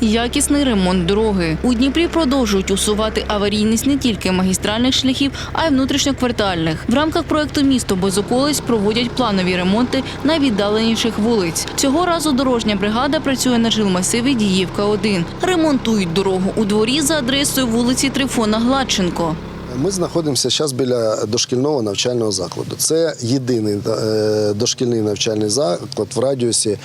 Якісний ремонт дороги у Дніпрі продовжують усувати аварійність не тільки магістральних шляхів, а й внутрішньоквартальних. В рамках проекту Місто без околиць проводять планові ремонти найвіддаленіших вулиць. Цього разу дорожня бригада працює на жилмасиві Діївка 1 Ремонтують дорогу у дворі за адресою вулиці Трифона Гладченко. Ми знаходимося зараз біля дошкільного навчального закладу. Це єдиний е, дошкільний навчальний заклад в радіусі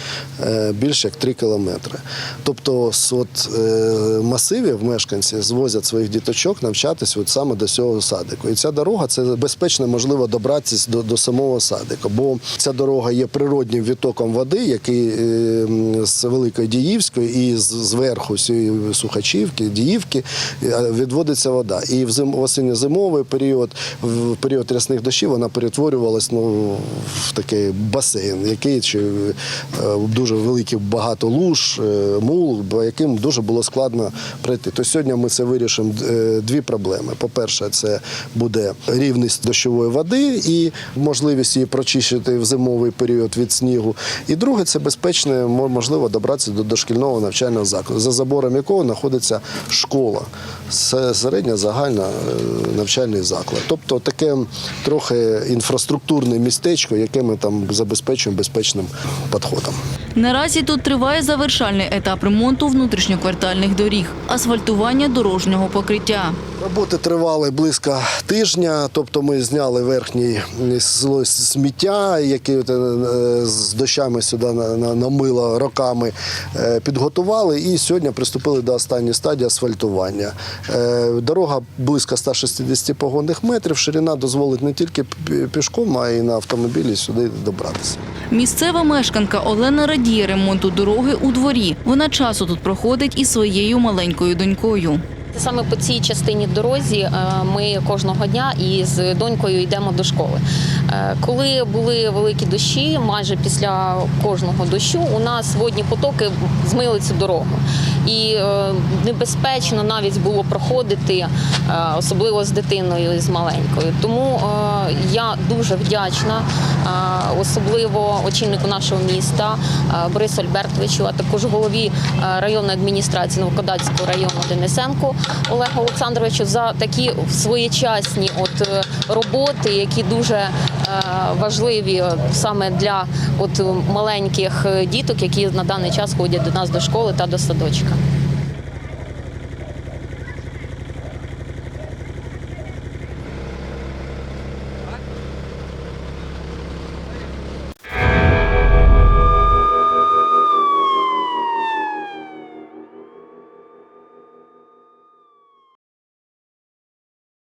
е, більше як 3 кілометри. Тобто з от, е, масивів мешканці звозять своїх діточок навчатись от саме до цього садику. І ця дорога це безпечно можливо добратися до, до самого садику, бо ця дорога є природнім відтоком води, який з Великої Діївської і зверху цієї Сухачівки, Діївки відводиться вода. І в зим, осінньо-зимовий період, в період рясних дощів, вона перетворювалась ну, в такий басейн, який чи е, дуже великий багато луж, е, мул, яким дуже було складно пройти. То сьогодні ми це вирішимо е, дві проблеми. По-перше, це буде рівність дощової води і можливість її прочищити в зимовий період від снігу. І друге, це безпечно мо- можливо добратися до дошкільного навчального закладу, за забором якого знаходиться школа, Це середня загальна навчальний заклад. Тобто таке трохи інфраструктурне містечко, яке ми там забезпечуємо безпечним підходом. Наразі тут триває завершальний етап ремонту внутрішньоквартальних доріг, асфальтування дорожнього покриття. Роботи тривали близько тижня, тобто ми зняли верхній слой сміття, який е, з дощами сюди на- на- намило роками, е, підготували і сьогодні приступили до останньої стадії асфальтування. Е, Дорога близько 160 погонних метрів, ширина дозволить не тільки пішком, а й на автомобілі сюди добратися. Місцева мешканка Олена радіє ремонту дороги у дворі. Вона часу тут проходить із своєю маленькою донькою. Саме по цій частині дорозі е, ми кожного дня із донькою йдемо до школи. Е, Коли були великі дощі, майже після кожного дощу у нас водні потоки змили цю дорогу. І е, небезпечно навіть було проходити, е, особливо з дитиною і з маленькою. Тому е, я дуже вдячна, особливо очільнику нашого міста Борису Альбертовичу, а також голові районної адміністрації Новокодацького району Денисенку Олегу Олександровичу за такі своєчасні от роботи, які дуже важливі е, саме для от маленьких е, діток, які на даний час ходять до нас до школи та до садочка.